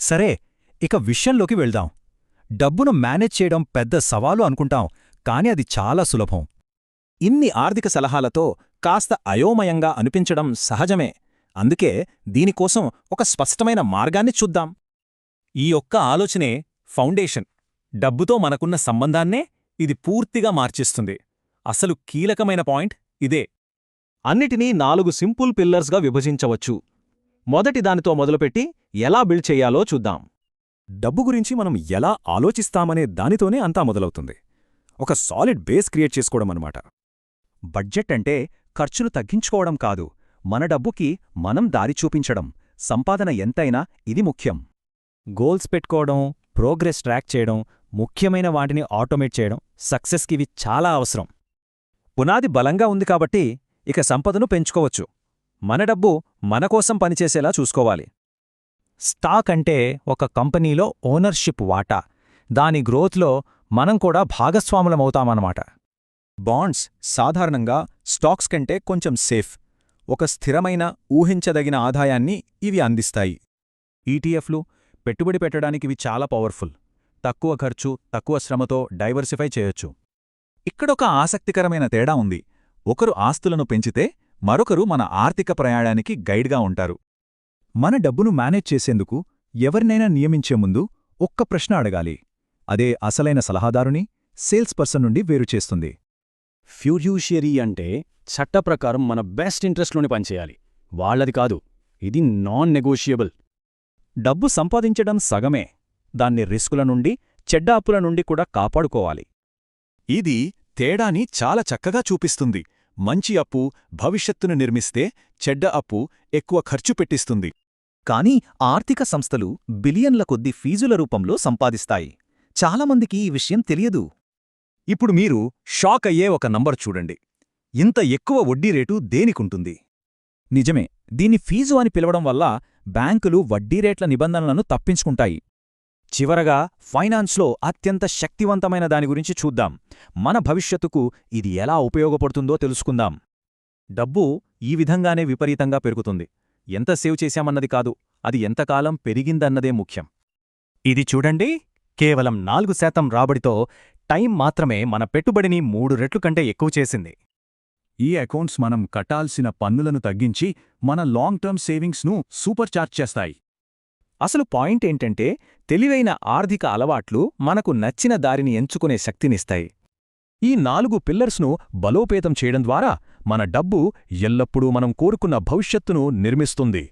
సరే ఇక విషయంలోకి వెళ్దాం. డబ్బును మేనేజ్ చేయడం పెద్ద సవాలు అనుకుంటాం కాని అది చాలా సులభం. ఇన్ని ఆర్థిక సలహాలతో కాస్త అయోమయంగా అనిపించడం సహజమే. అందుకే దీనికోసం ఒక స్పష్టమైన మార్గాన్ని చూద్దాం. ఈ ఒక్క ఆలోచనే ఫౌండేషన్. డబ్బుతో మనకున్న సంబంధాన్నే ఇది పూర్తిగా మార్చిస్తుంది. అసలు కీలకమైన పాయింట్ ఇదే. అన్నిటినీ నాలుగు సింపుల్ పిల్లర్స్గా విభజించవచ్చు. మొదటి దానితో మొదలుపెట్టి ఎలా బిల్డ్ చెయ్యాలో చూద్దాం. డబ్బు గురించి మనం ఎలా ఆలోచిస్తామనే దానితోనే అంతా మొదలవుతుంది. ఒక సాలిడ్ బేస్ క్రియేట్ చేసుకోవడం అనమాట బడ్జెట్ అంటే ఖర్చులు తగ్గించుకోవడం కాదు మన డబ్బుకి మనం దారి చూపించడం సంపాదన ఎంతైనా ఇది ముఖ్యం. గోల్స్ పెట్టుకోవడం ప్రోగ్రెస్ ట్రాక్ చేయడం ముఖ్యమైన వాటిని ఆటోమేట్ చేయడం సక్సెస్కివి చాలా అవసరం. పునాది బలంగా ఉంది కాబట్టి ఇక సంపదను పెంచుకోవచ్చు. మన డబ్బు మనకోసం పనిచేసేలా చూసుకోవాలి. స్టాక్ అంటే ఒక కంపెనీలో ఓనర్షిప్ వాటా. దాని గ్రోత్లో మనం కూడా భాగస్వాములమవుతామన్నమాట. బాండ్స్ సాధారణంగా స్టాక్స్ కంటే కొంచెం సేఫ్. ఒక స్థిరమైన ఊహించదగిన ఆదాయాన్ని ఇవి అందిస్తాయి. ఈటీఎఫ్లు పెట్టుబడి పెట్టడానికి ఇవి చాలా పవర్ఫుల్. తక్కువ ఖర్చు తక్కువ శ్రమతో డైవర్సిఫై చేయొచ్చు. ఇక్కడొక ఆసక్తికరమైన తేడా ఉంది. ఒకరు ఆస్తులను పెంచితే మరొకరు మన ఆర్థిక ప్రయాణానికి గైడ్గా ఉంటారు. మన డబ్బును మేనేజ్ చేసేందుకు ఎవరినైనా నియమించే ముందు ఒక్క ప్రశ్న అడగాలి. అదే అసలైన సలహాదారుని సేల్స్ పర్సన్ నుండి వేరుచేస్తుంది ఫ్యూడ్యూషియరీ అంటే చట్ట ప్రకారం మన బెస్ట్ ఇంట్రెస్ట్లోనే పనిచేయాలి. వాళ్ళది కాదు ఇది నాన్ నెగోషియబుల్ డబ్బు సంపాదించడం సగమే. దాన్ని రిస్కుల నుండి చెడ్డ అప్పుల నుండి కూడా కాపాడుకోవాలి. ఇది తేడాని చాలా చక్కగా చూపిస్తుంది. మంచి అప్పు భవిష్యత్తును నిర్మిస్తే చెడ్డ అప్పు ఎక్కువ ఖర్చు పెట్టిస్తుంది. కానీ ఆర్థిక సంస్థలు బిలియన్ల కొద్ది ఫీజుల రూపంలో సంపాదిస్తాయి. చాలామందికి ఈ విషయం తెలియదు. ఇప్పుడు మీరు షాక్ అయ్యే ఒక నంబర్ చూడండి. ఇంత ఎక్కువ వడ్డీ రేటు దేనికుంటుంది? నిజమే దీన్ని ఫీజు అని పిలవడం వల్ల బ్యాంకులు వడ్డీ రేట్ల నిబంధనలను తప్పించుకుంటాయి. చివరగా ఫైనాన్స్లో అత్యంత శక్తివంతమైన దాని గురించి చూద్దాం. మన భవిష్యత్తుకు ఇది ఎలా ఉపయోగపడుతుందో తెలుసుకుందాం. డబ్బు ఈ విధంగానే విపరీతంగా పెరుగుతుంది. ఎంత సేవ్ చేశామన్నది కాదు అది ఎంతకాలం పెరిగిందన్నదే ముఖ్యం. ఇది చూడండి కేవలం నాలుగు శాతం రాబడితో టైం మాత్రమే మన పెట్టుబడిని మూడు రెట్లు కంటే ఎక్కువ చేసింది. ఈ అకౌంట్స్ మనం కట్టాల్సిన పన్నులను తగ్గించి మన లాంగ్ టర్మ్ సేవింగ్స్ను సూపర్ చార్జ్ చేస్తాయి. అసలు పాయింట్ ఏంటంటే తెలివైన ఆర్థిక అలవాట్లు మనకు నచ్చిన దారిని ఎంచుకునే శక్తినిస్తాయి. ఈ నాలుగు పిల్లర్స్ను బలోపేతం చేయడం ద్వారా మన డబ్బు ఎల్లప్పుడూ మనం కోరుకున్న భవిష్యత్తును నిర్మిస్తుంది.